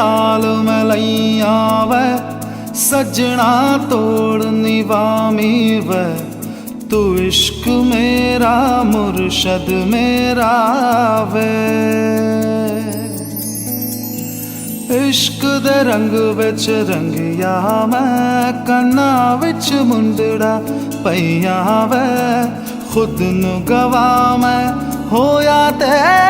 ਨਾਲ ਮਲਈਆਂ ਵੈ, ਸਜਣਾ ਤੋੜ ਨਿਵਾਮੀ ਵੈ। ਤੂੰ ਇਸ਼ਕ ਮੇਰਾ, ਮੁਰਸ਼ਦ ਮੇਰਾ ਵੇ। ਇਸ਼ਕ ਦੇ ਰੰਗ ਵਿੱਚ ਰੰਗਿਆ ਮੈਂ, ਕੰਨਾਂ ਵਿੱਚ ਮੁੰਡੜਾ ਪਈਆਂ ਵੈ। ਖੁਦ ਨੂੰ ਗਵਾ ਮੈਂ, ਹੋਇਆ ਤੇ